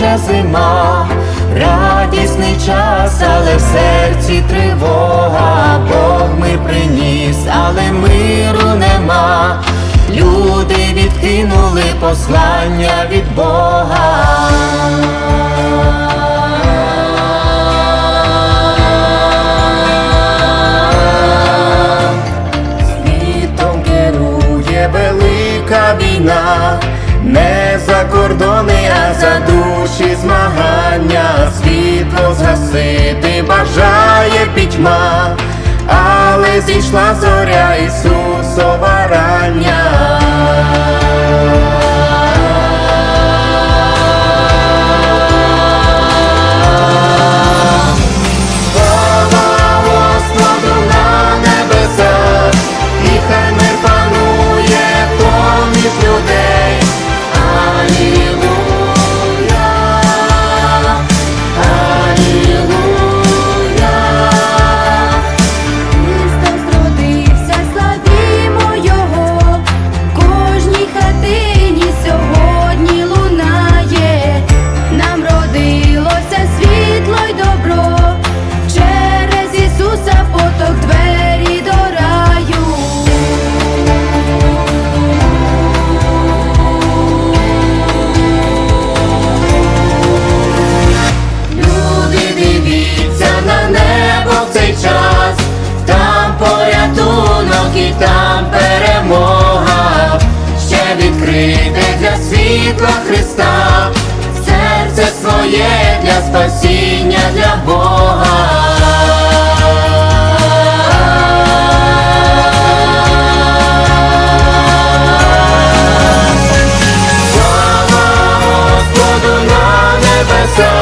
вже зима, радісний час, але в серці тривога, Бог мир приніс, але миру нема. Люди відкинули послання від Бога. Світом керує велика війна, не душі змагання. Світло згасити бажає пітьма, але зійшла зоря Ісусова рання. Своє для спасіння для Бога. Слава Господу на небесах,